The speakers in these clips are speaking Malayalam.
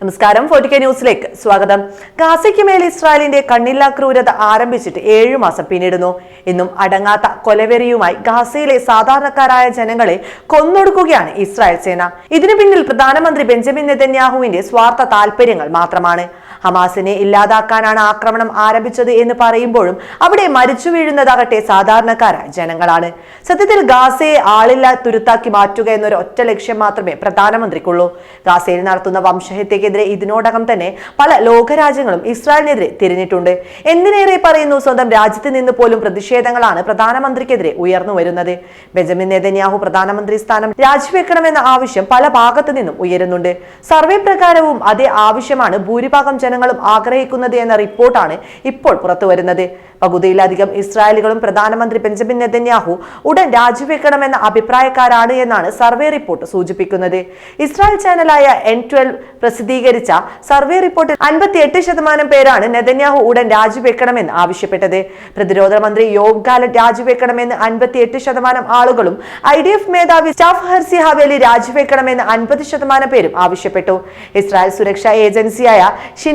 നമസ്കാരം. ഫോർട്ടിക്ക ന്യൂസിലേക്ക് സ്വാഗതം. ഗാസയ്ക്ക് മേൽ ഇസ്രായേലിന്റെ കണ്ണില്ലാ ക്രൂരത ആരംഭിച്ചിട്ട് ഏഴു മാസം പിന്നിടുന്നു. ഇന്നും അടങ്ങാത്ത കൊലവെറിയുമായി ഗാസയിലെ സാധാരണക്കാരായ ജനങ്ങളെ കൊന്നൊടുക്കുകയാണ് ഇസ്രായേൽ സേന. ഇതിനു പിന്നിൽ പ്രധാനമന്ത്രി ബെഞ്ചമിൻ നെതന്യാഹുവിന്റെ സ്വാർത്ഥ താൽപര്യങ്ങൾ മാത്രമാണ്. ഹമാസിനെ ഇല്ലാതാക്കാനാണ് ആക്രമണം ആരംഭിച്ചത് എന്ന് പറയുമ്പോഴും അവിടെ മരിച്ചു വീഴുന്നതാകട്ടെ സാധാരണക്കാരായ ജനങ്ങളാണ്. സത്യത്തിൽ ഗാസയെ ആളില്ല തുരുത്താക്കി മാറ്റുക എന്നൊരു ഒറ്റ ലക്ഷ്യം മാത്രമേ പ്രധാനമന്ത്രിക്കുള്ളൂ. ഗാസയിൽ നടത്തുന്ന വംശഹത്യക്കെതിരെ ഇതിനോടകം തന്നെ പല ലോകരാജ്യങ്ങളും ഇസ്രായേലിനെതിരെ തിരിഞ്ഞിട്ടുണ്ട്. എന്തിനേറെ പറയുന്നു സ്വന്തം രാജ്യത്ത് നിന്ന് പോലും പ്രതിഷേധങ്ങളാണ് പ്രധാനമന്ത്രിക്കെതിരെ ഉയർന്നു വരുന്നത്. ബെഞ്ചമിൻ നെതന്യാഹു പ്രധാനമന്ത്രി സ്ഥാനം രാജിവെക്കണമെന്ന ആവശ്യം പല ഭാഗത്തു നിന്നും ഉയരുന്നുണ്ട്. സർവേ പ്രകാരവും അതേ ആവശ്യമാണ് ഭൂരിഭാഗം ജനങ്ങളും ആഗ്രഹിക്കുന്നത് എന്ന റിപ്പോർട്ടാണ് ഇപ്പോൾ പുറത്തുവരുന്നത് പകുതിയിലധികം ഇസ്രായേലുകളും പ്രധാനമന്ത്രി ബെഞ്ചമിൻ നെതന്യാഹു ഉടൻ രാജിവെക്കണമെന്ന അഭിപ്രായക്കാരാണ് എന്നാണ് സർവേ റിപ്പോർട്ട് സൂചിപ്പിക്കുന്നത്. ഇസ്രായേൽ ചാനലായ എൻ ട്വൽവ് പ്രസിദ്ധീകരിച്ച സർവേ റിപ്പോർട്ടിൽ അൻപത്തിയെട്ട് ശതമാനം പേരാണ് നെതന്യാഹു ഉടൻ രാജിവെക്കണമെന്ന് ആവശ്യപ്പെട്ടത്. പ്രതിരോധ മന്ത്രി യോഗ് ഗാലറ്റ് രാജിവെക്കണമെന്ന് അൻപത്തിയെട്ട് ശതമാനം ആളുകളും ഐ ഡി എഫ് മേധാവി സ്റ്റാഫ് ഹർസി ഹവേലി രാജിവെക്കണമെന്ന് അൻപത് ശതമാനം പേരും ആവശ്യപ്പെട്ടു. ഇസ്രായേൽ സുരക്ഷാ ഏജൻസിയായ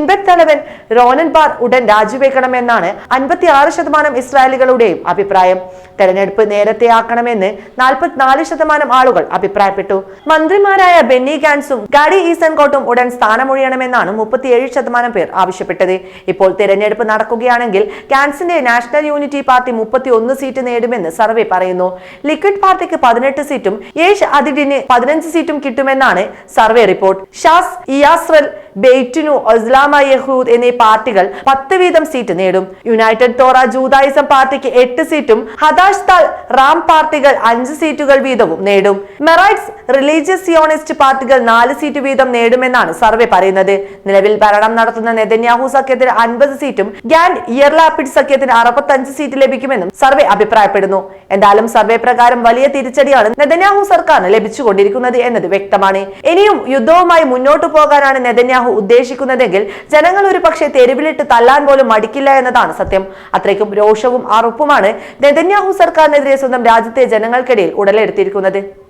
ഷിൻബെക് തലവൻ റോനൻ ബാർ ഉടൻ രാജിവെക്കണമെന്നാണ് അൻപത്തി ആറ് ശതമാനം ഇസ്രായേലികളുടെയും അഭിപ്രായം. തെരഞ്ഞെടുപ്പ് നേരത്തെ ആക്കണമെന്ന് നാൽപ്പത്തിനാല് ശതമാനം ആളുകൾ അഭിപ്രായപ്പെട്ടു. മന്ത്രിമാരായ ബെന്നി ഗാൻസും ഗാഡി ഈസൻകോട്ടും ഉടൻ സ്ഥാനമൊഴിയണമെന്നാണ് മുപ്പത്തിയേഴ് ശതമാനം പേർ ആവശ്യപ്പെട്ടത്. ഇപ്പോൾ തിരഞ്ഞെടുപ്പ് നടക്കുകയാണെങ്കിൽ ഗാൻസിന്റെ നാഷണൽ യൂണിറ്റി പാർട്ടി മുപ്പത്തി ഒന്ന് സീറ്റ് നേടുമെന്ന് സർവേ പറയുന്നു. ലിക്വിഡ് പാർട്ടിക്ക് പതിനെട്ട് സീറ്റും യേഷ് അതിഡിന് പതിനഞ്ച് സീറ്റും കിട്ടുമെന്നാണ് സർവേ റിപ്പോർട്ട്. ഷാസ് ഇയാസ്രൽ ബെയ്റ്റിനു ഒസ്ലാമ യഹൂദ് എന്നീ പാർട്ടികൾ പത്ത് വീതം സീറ്റ് നേടും. യുണൈറ്റഡ് തോറ ജൂതായിസം പാർട്ടിക്ക് എട്ട് സീറ്റും ഹദാഷ് താൽ റാം പാർട്ടികൾ അഞ്ച് സീറ്റുകൾ വീതവും നേടും. മെറൈറ്റ്സ് റിലീജിയസ് സിയോണിസ്റ്റ് പാർട്ടികൾ നാല് സീറ്റ് വീതം നേടുമെന്നാണ് സർവേ പറയുന്നത്. നിലവിൽ ഭരണം നടത്തുന്ന നെതന്യാഹു സഖ്യത്തിന് അൻപത് സീറ്റും ഗ്യാൻഡ് ഇയർലാപിഡ് സഖ്യത്തിന് അറുപത്തഞ്ച് സീറ്റ് ലഭിക്കുമെന്നും സർവേ അഭിപ്രായപ്പെടുന്നു. എന്തായാലും സർവേ പ്രകാരം വലിയ തിരിച്ചടിയാണ് നെതന്യാഹു സർക്കാരിന് ലഭിച്ചുകൊണ്ടിരിക്കുന്നത് എന്നത് വ്യക്തമാണ്. ഇനിയും യുദ്ധവുമായി മുന്നോട്ടു പോകാനാണ് നെതന്യാഹു ഉദ്ദേശിക്കുന്നതെങ്കിൽ ജനങ്ങൾ ഒരു പക്ഷേ തെരുവിലിട്ട് തല്ലാൻ പോലും മടിക്കില്ല എന്നതാണ് സത്യം. അത്രയ്ക്കും രോഷവും അറുപ്പുമാണ് നെതന്യാഹു സർക്കാരിനെതിരെ സ്വന്തം രാജ്യത്തെ ജനങ്ങൾക്കിടയിൽ ഉടലെടുത്തിരിക്കുന്നത്.